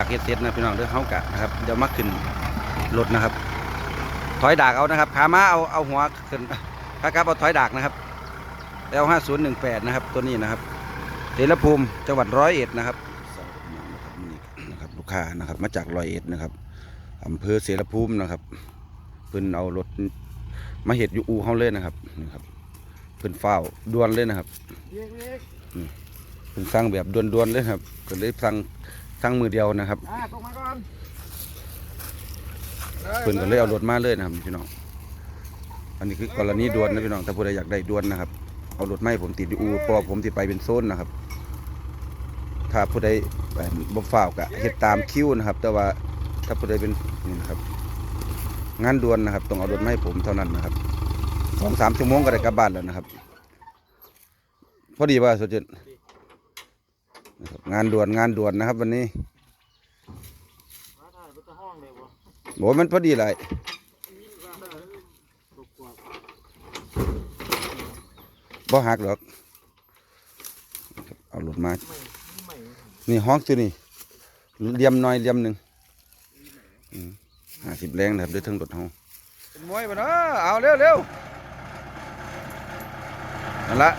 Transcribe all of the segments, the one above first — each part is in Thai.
ากเฮ็ดเสร็จนะพี่น้องเด้อเฮากะนะครับเดี๋ยวมาขึ้นรถนะครับ ถอยดากเอานะครับขามาเอาเอาหัวขึ้นขากลับเอาถอยดากนะครับแล้วห้าศูนย์หนึ่งแปดนะครับตัวนี้นะครับเสรภูมิจังหวัดร้อยเอ็ดนะครับนี่นะครับลูกค้านะครับมาจากร้อยเอ็ดนะครับอำเภอเสรภูมินะครับเพิ่นเอารถมาเห็ดอยู่อูเฮาเลยนะครับนี่ครับเพิ่นเฝ้าวด่วนเลยนะครับเพิ่นสั่งแบบด่วนๆเลยครับก็เลยสั่ง สั่งมือเดียวนะครับอ่าตกมาก่อนเพิ่นก็เลยเอารถมาเลยนะครับพี่น้องอันนี้คือกรณีด่วนนะพี่น้องถ้าผู้ใดอยากได้ด่วนนะครับเอารถมาให้ผมติดอยู่อูเพราะว่อผมติดไปเป็นโซนนะครับ ถ้าผู้ใดเอ่อบ่ฟ้าวก็เฮ็ดตามคิวนะครับ แต่ว่าถ้าผู้ใดเป็นนี่นะครับงานด่วนนะครับต้องเอารถมาให้ผมเท่านั้นนะครับสองสามชั่วโมงก็ได้กลับบ้านแล้วนะครับ พอดีว่าสุดยอด นะครับงานด่วนงานด่วนนะครับ วันนี้มาถ่ายพุทธห้องเลยบ่โหมันพอดีเลยตกกว่าบ่หักหรอก เอารถมาไม่ไม่นี่ห้องตัวนี่เลียมหน้อยเลียมหนึ่งห้าสิบแรงนะครับด้วยทั้งรถเฮาเป็นมวยปะเนาะเอาเร็วเร็วนั่นละ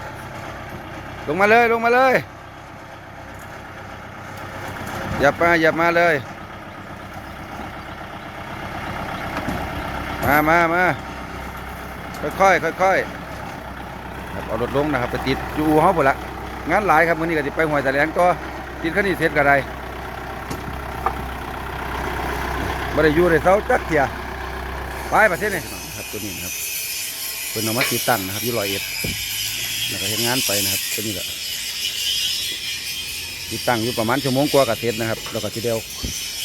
ลงมาเลยลงมาเลย อย่ามาอย่ามาเลย มามามาค่อยๆค่อยๆครับเอารถลงนะครับ ไปติดอยู่อู่เฮาหมดละงานหลายครับมื้อนี้ก็สิไปหวยตะแหลงก็ติดคันนี้เสร็จก็ได้บ่ได้อยู่ได้เซาจักเที่ยไปประเทศนี้ครับตัวนี้นะครับเพิ่นเอามาติดตั้งนะครับอยู่ร้อยเอ็ดแล้วก็เฮ็ดงานไปนะครับตัวนี้ก็ ติดตั้งอยู่ประมาณชั่วโมงกว่าก็เสร็จนะครับแล้วก็สิได้เอา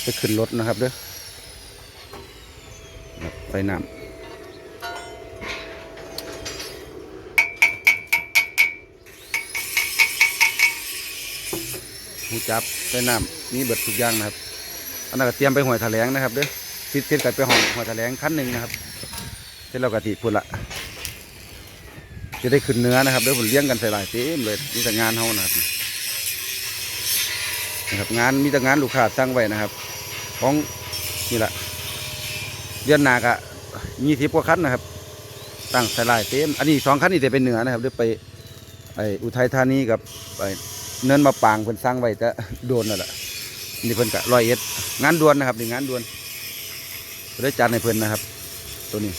ไปขึ้นรถนะครับเด้อไปน้ำูจับใส่น้ำนี่เบิดทุกอย่างนะครับ อันนั้นก็เตรียมไปหวยแถลงนะครับเด้อติดเสร็จกันไปห้องหวยแถลงขั้นหนึ่งนะครับเสร็จเรากะทิพุ่นละจะได้ขึ้นเนื้อนะครับเด้อผมเลี้ยงกันใส่หลายเต็มเลยนี่แต่งานเฮานะครับ นะครับงานมีแต่งานลูกค้าสั่งไว้นะครับ ของนี่แหละเดือนหนากะยี่สิบกว่าคันนะครับ ตั้งสลายเต็มอันนี้สองคันนี่จะเป็นเหนือนะครับเด้อไปไออุทัยธานีกับไปเนินมาปางเพิ่นสร้างไว้แต่โดนนั่นแหละนี่เพิ่นกะร้อยเอ็ดงานด่วนนะครับนี่งานด่วนเพิ่นได้จัดให้เพิ่นนะครับ ตัวนี้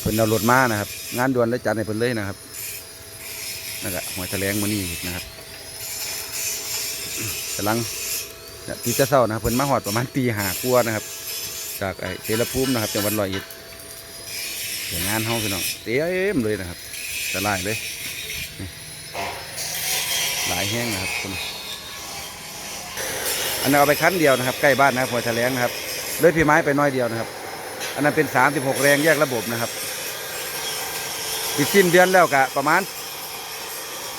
เพิ่นเอารถมานะครับ งานด่วนได้จัดให้เพิ่นเลยนะครับนั่นแหละหัวแถลงมื้อนี้นะครับ กำลังตีจะเศร้านะครับเพิ่นมาหอดประมาณตีหากว่านะครับ จากไอ้เสรภูมินะครับจังหวัดร้อยเอ็ดเดี๋ยวงานเฮาพี่น้องเต็มเลยนะครับจะไล่เลยหลายแห้งนะครับคุณอันนั้นเอาไปคั้นเดียวนะครับ ใกล้บ้านนะครับหัวแถลงนะครับเลยพี่ไม้ไปน้อยเดียวนะครับ อันนั้นเป็นสามสิบหกแรงแยกระบบนะครับอีกสิ้นเดือนแล้วกะประมาณ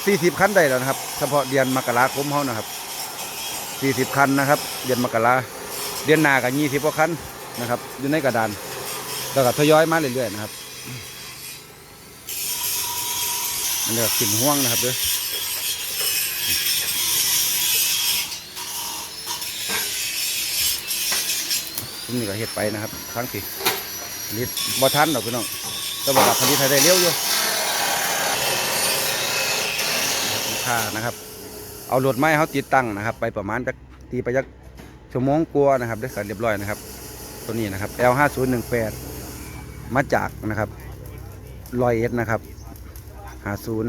สี่สิบคันได้แล้วนะครับ เฉพาะเดือนมกราคมเขานะครับ สี่สิบคันนะครับ เดือนมกราเดือนหน้ากับยี่สิบกว่าคันนะครับ อยู่ในกระดาน แล้วก็ทยอยมาเรื่อยๆนะครับอันนี้ก็ขึ้นห่วงนะครับเด้วยผมนี่ก็เฮ็ดไปนะครับครั้งที่ลิตบ่ทันดอกพี่น้องแต่ว่าผลิตให้ได้เร็วอยู่ค้านะครับ เอารถไม้เขาติดตั้งนะครับ ไปประมาณจักตีไปจักชั่วโมงกลัวนะครับ ได้เสร็จเรียบร้อยนะครับ ตัวนี้นะครับ L5018 มาจากนะครับลอยเอ็ดนะครับ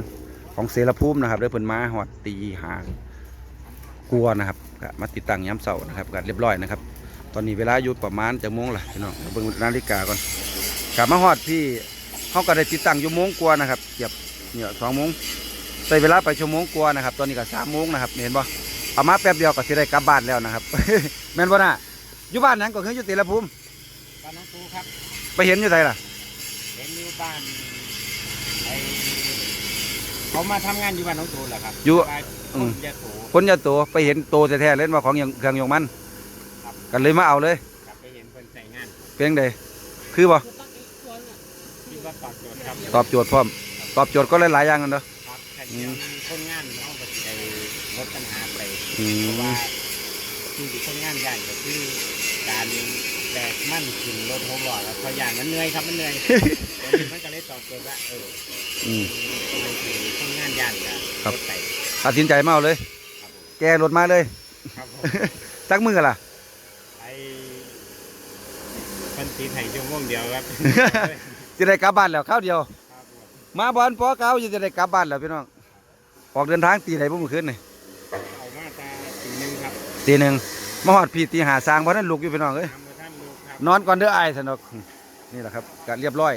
50ของเสรภูมินะครับได้เพิ่นมาหอดตีหางกลัวนะครับมาติดตั้งย้ำเสานะครับก็เรียบร้อยนะครับ ตอนนี้เวลาอยู่ประมาณจะโมงละพี่น้องเบิ่งนาฬิกาก่อนกลับมาฮอดพี่เขาก็ได้ติดตั้งอยู่โมงกว่านะครับเกือบเนี่ยสองโมง ใช้เวลาไปชั่วโมงกว่านะครับ ตอนนี้ก็สามโมงนะครับเห็นบ่เอามาแป๊บเดียวก็สิได้กลับบ้านแล้วนะครับ แม่นบ่น่ะอยู่บ้านนั้นก็คืออยู่เตลภูมิบ้านน้องตูครับ ไปเห็นอยู่ไสล่ะ เห็นอยู่บ้านไอเขามาทำงานอยู่บ้านน้องตูแหละครับอยู่ บ้านอืมยะโสคนยะโตไปเห็นโตแท้ๆเล่นว่าของอย่างเครื่องยงมันครับกันเลยมาเอาเลยครับไปเห็นเพิ่นใส่งานเพียงใดคือบ่คิดว่าตอบโจทย์ครับ ตอบโจทย์พร้อม ตอบโจทย์ก็หลายๆอย่างกันเนาะ ครับถ้ายังมีคนงานเขาก็จะได้ลดปัญหาไปอืเพราะว่าสิ่ที่คนงานย่านก็คือการแบกมั่นขึ้นรถหกล้อแล้วพอย่างมันเหนื่อยครับมันเหนื่อยตอนนี้มันก็เลยตอบโจทย์ว่าเอออืม มันคือคนงานย่านกับครับ ถไต่ตัดสินใจมาเอาเลย แกรถมาเลยครับผมจักมือล่ะ ไอ้คนตีไถ่ชั่วโมงเดียวครับ จะได้กลับบ้านแล้วข้าวเดียว ครับผมมาบอลปอเก้าจะได้กลับบ้านแล้วพี่น้อง ออกเดินทางตีไหนบุ้มอคืนนี่เอามาตาตีหนึ่งครับตีหนึ่งมาหอดพี่ตีหาสร้างเพราะนั้นลุกอยู่พี่น้องเอ้ยทำมือท่านลูกครับนอนก่อนเด้อไอ้ายสนอกนี่แหละครับก็เรียบร้อย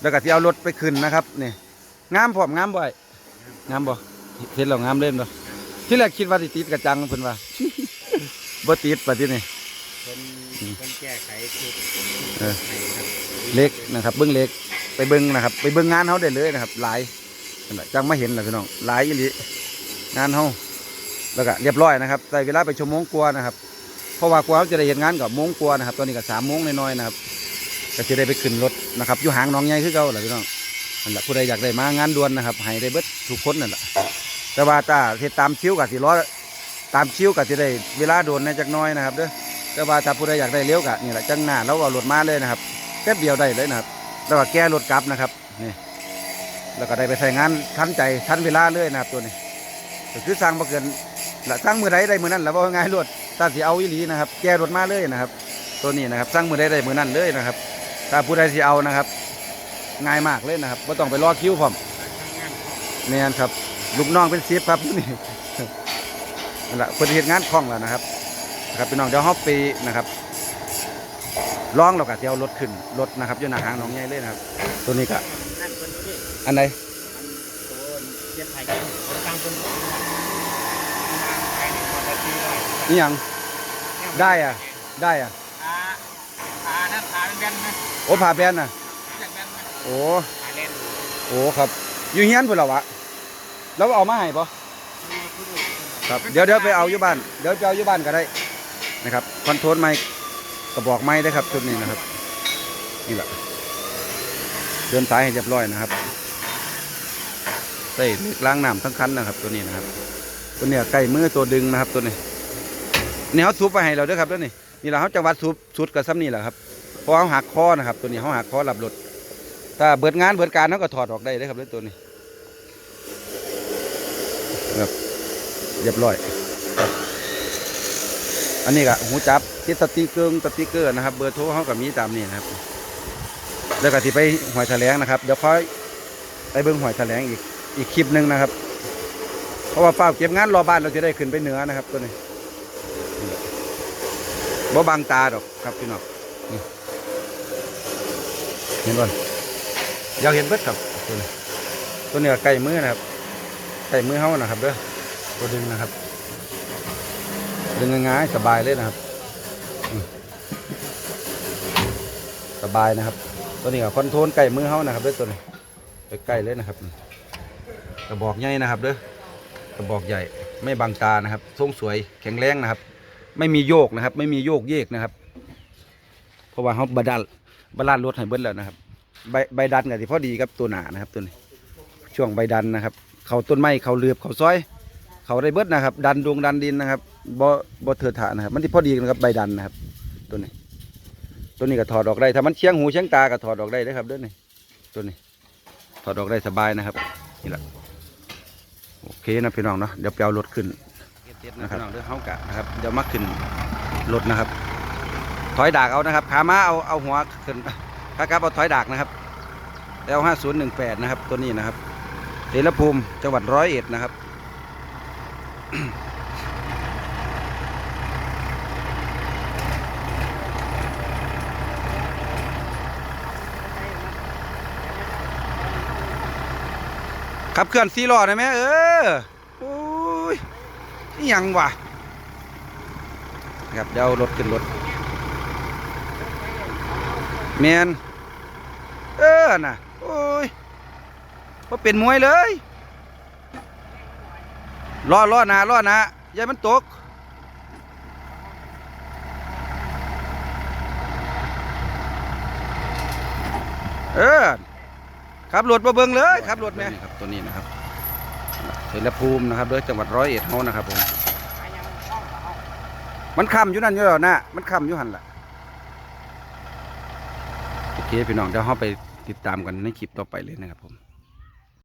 แล้วก็ที่เอารถไปขึ้นนะครับนี่งามพร้อมงามบ่อยงามบ่เห็นแล้วงามเล่นบ่ที่แรกคิดว่าสิติดกระจังเพิ่นว่าบ่ติดปะที่นี่คนคนแก้ไขชุดเออให้ครับเล็กนะครับ เบิ้งเล็กไปเบิ้งนะครับ ไปเบิ้งงานเขาได้เลยนะครับ หลายนั่นแหละ จังไมาเห็นแหละพี่น้องหลายอีหลีงานเขาแล้วก็เรียบร้อยนะครับใส่เวลาไปชั่วโมงกว่านะครับเพราะว่ากว่าเขาจะได้เห็นงานกับโมงกว่านะครับ ตอนนี้ก็สามโมงน้อยๆนะครับก็จะได้ไปขึ้นรถนะครับอยู่หางน้องใหญ่คือเก่าแหละพี่น้องนั่นแหละผู้ใดอยากได้มางานด่วนนะครับให้ได้เบิดทุกคนนั่นแหละแต่ว่าถ้าเฮ็ดตามชิวกับสิล้อตามชิวกับสิได้เวลาโดนในจักน้อยนะครับเด้อแต่ว่าถ้าผู้ใดอยากได้เร็วกะนี่แหละจังหน้าเราเอารถมาเลยนะครับแป๊บเดียวได้เลยนะครับแล้วก็แก้รถกลับนะครับนี่ แล้วก็ได้ไปใส่งานทันใจทันเวลาเลยนะครับตัวนี้ก็คือสร้างมาเกินละสร้างมือใดได้มือนั้นแล้วว่าง่ายรถถ้าสิเอาอีหลีนะครับ แก้รถมาเลยนะครับ ตัวนี้นะครับสร้างมือใดได้มือนั้นเลยนะครับถ้าผู้ใดสิเอานะครับ ง่ายมากเลยนะครับไม่ต้องไปรอคิวพร้อมทำงานของแม่นครับลูกน้องเป็นซีฟครับนี่นั่นแหละคนเฮ็ดงานคล่องแล้วนะครับครับพี่น้องเดี๋ยวฮาไปนะครับ ลองแล้วก็สิเอารถขึ้นรถนะครับอยู่หน้าหางหน้องใหญ่เลยนะครับ ตัวนี้ก็นั่นคนนี้อันไหนอันตัวเย็บไทยคนกลางคนมาไทยในคนละที่ด้วยนี่ยังได้อะได้อะขาขานั่นขาเป็นแบนไหมโอ้ผ่าแบนน่ะจากแบนไหมโอ้ขาเล่นโอ้ครับอยู่เฮียนพุ่นเหรอวะแล้วเอามาให้ปะครับเดี๋ยวเดี๋ยวไปเอาอยู่บ้านเดี๋ยวจะเอาอยู่บ้านก็ได้นะครับคอนโทรลไม้ กระบอกไม้ได้ครับชุดนี้นะครับ นี่แหละเดินสายให้เรียบร้อยนะครับใส่ล็กล้างน้ำทั้งคันนะครับ ตัวนี้นะครับ ตัวเนี้ยใกล้มือตัวดึงนะครับ ตัวนี้เนี่ยเขาทุบไปให้เราด้วยครับตัวนี้นี่แหละเขาจะวัดทุบสุดกับซ้ำนี่แหละครับเพราะเขาหักคอนะครับ ตัวนี้เขาหักคอหลับรถถ้าเบิดงานเบิดการเขาก็ถอดออกได้เลยครับเรื่องตัวนี้ครับเรียบร้อย อันนี้ก็หูจับ ติดสติเกอร์สติเกอร์นะครับ เบอร์โทรเขากับมีตามนี้นะครับ แล้วก็ที่ไปหอยแถลงนะครับ เดี๋ยวค่อยไปเบิ้งหอยแถลงอีกอีกคลิปหนึ่งนะครับ เพราะว่าเฝ้าเก็บงานรอบ้านเราจะได้ขึ้นไปเหนือนะครับตัวนี้บ่บังตาดอกครับพี่น้องนี่เห็นบ่อยากเห็นเบิดครับตัวนี้ตัวนี้ไก่มือนะครับไก่มือเฮานะครับเด้อตัวดึงนะครับดึงง่ายๆสบายเลยนะครับอืม สบายนะครับ ตัวนี้ก็คอนโทรลไก่มือเฮานะครับเด้อตัวนี้ไปใกล้เลยนะครับกระบอกใหญ่นะครับเด้อกระบอกใหญ่ไม่บังตานะครับทรงสวยแข็งแรงนะครับ ไม่มีโยกนะครับ ไม่มีโยกเยกนะครับ เพราะว่าเขาบดาลบลานรถให้เบิดแล้วนะครับ ใบใบดันกับที่พอดีกับตัวหนานะครับตัวนี้ช่วงใบดันนะครับ เขาต้นไม้เขาเลือบเขาซอย เขาได้เบิดนะครับ ดันดวงดันดินนะครับบ่บ่เถื่อะถานะครับ มันที่พอดีกันกับใบดันนะครับ ตัวนี้ ตัวนี้ก็ถอดออกได้ถ้ามันเชียงหูเชียงตาก็ถอดออกได้เลยครับเด้อนี่ตัวนี้ถอดออกได้สบายนะครับนี่แหละโอเคนะพี่น้องเนาะเดี๋ยวไปเอารถขึ้นนะครับเดี๋ยวเฮากะนะครับเดี๋ยวมาขึ้นรถนะครับ ถอยดากเอานะครับขามาเอาเอาหัวขึ้นขากลับเอาถอยดากนะครับ L ห้าศูนย์หนึ่งแปดนะครับ ตัวนี้นะครับเสรภูมิจังหวัดร้อยเอ็ดนะครับ ขับเคลื่อนสี่ล้อได้ไหมเออโอ้ยนี่ยังวะครับเดี๋ยวรถขึ้นรถแมนเออน่ะ โอ้ยพอเป็นมวยเลยล้อล้อนาล้อนาอย่ามันตกเออ ครับรถมาเบิ้งเลยครับรถแม่ครับตัวนี้นะครับเสรภูมินะครับเดยจังหวัดร้อยเอ็ดเฮานะครับผมมันคำอยู่นั่นอยู่แล้วนะมันคำอยู่หันล่ะโอเคพี่น้องเดี๋ยวเราไปติดตามกันในคลิปต่อไปเลยนะครับผม